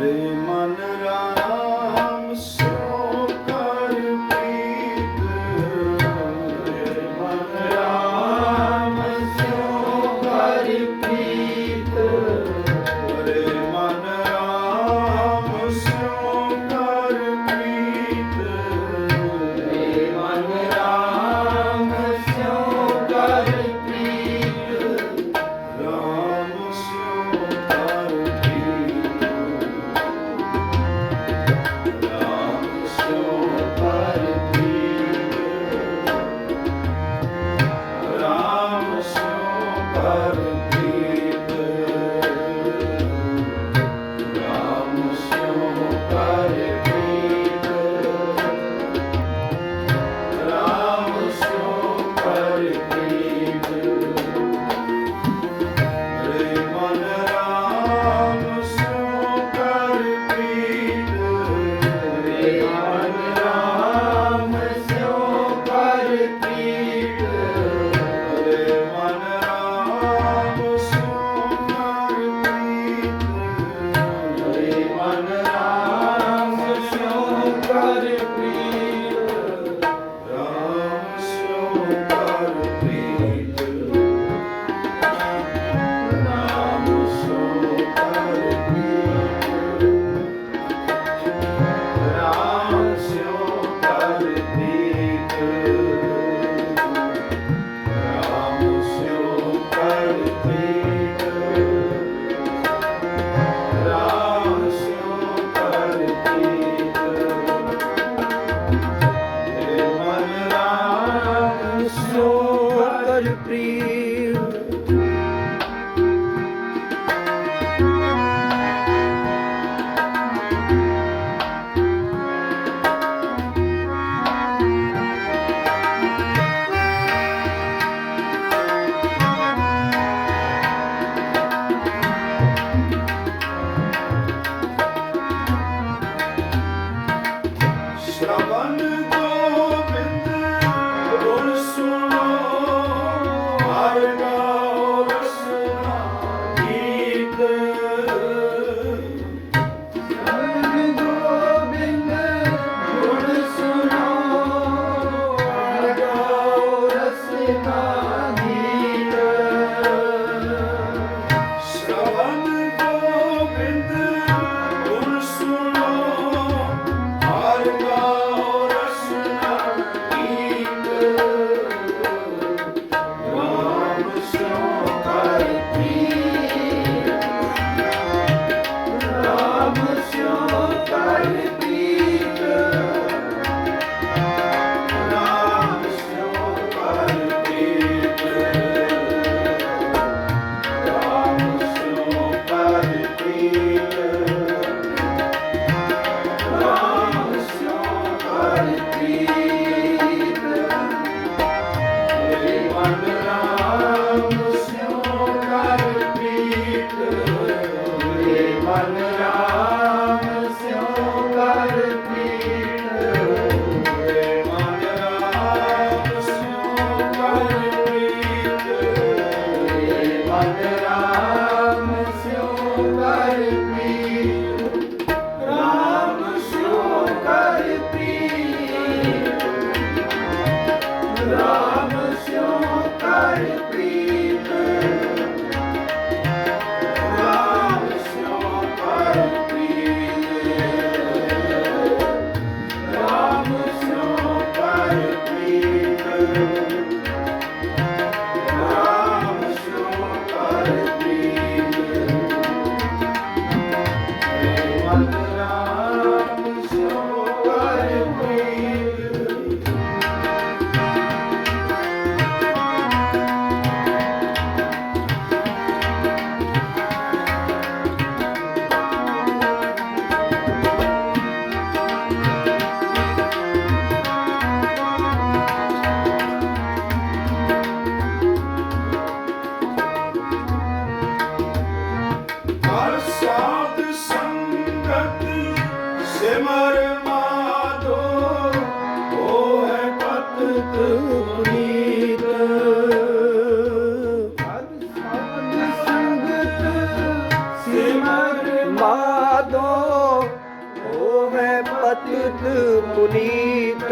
Amém. Hallelujah. दो वो है पतित पुनीत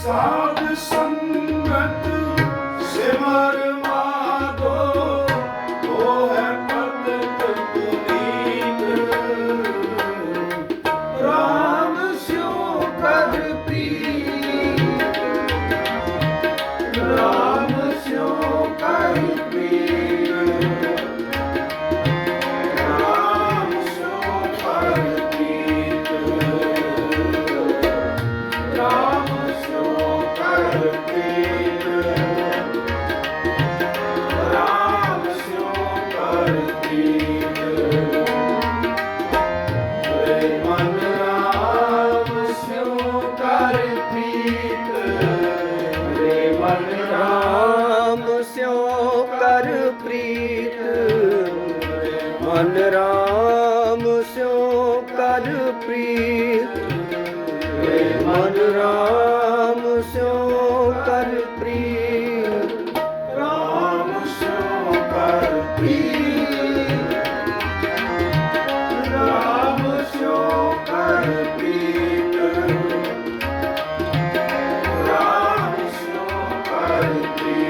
साध संगत सिमर ਕਰ ਪ੍ਰੀਤ। ਮਨ ਰਾਮ ਸਿਉ ਕਰ ਪ੍ਰੀਤ। ਮਨ ਰਾਮ ਸਿਉ ਕਰ ਪ੍ਰੀਤ। ਰਾਮ ਸਿਉ ਕਰ ਪ੍ਰੀਤ। ਰਾਮ ਸਿਉ ਕਰ ਪ੍ਰੀਤ।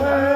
her.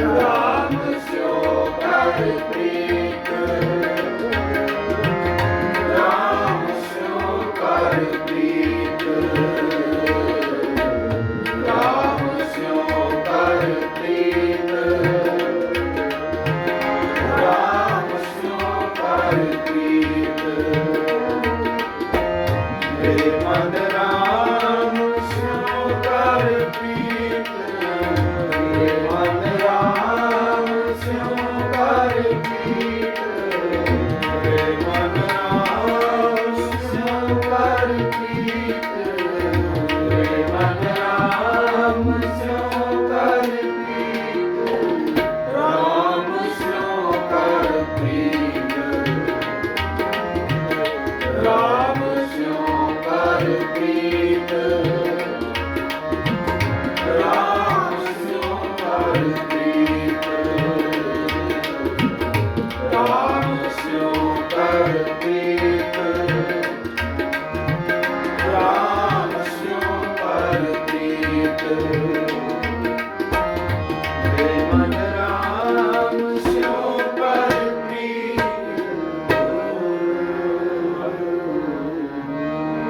ਰਾਮ ਸਿਉ ਕਰ ਪ੍ਰੀਤ ਰਾਮ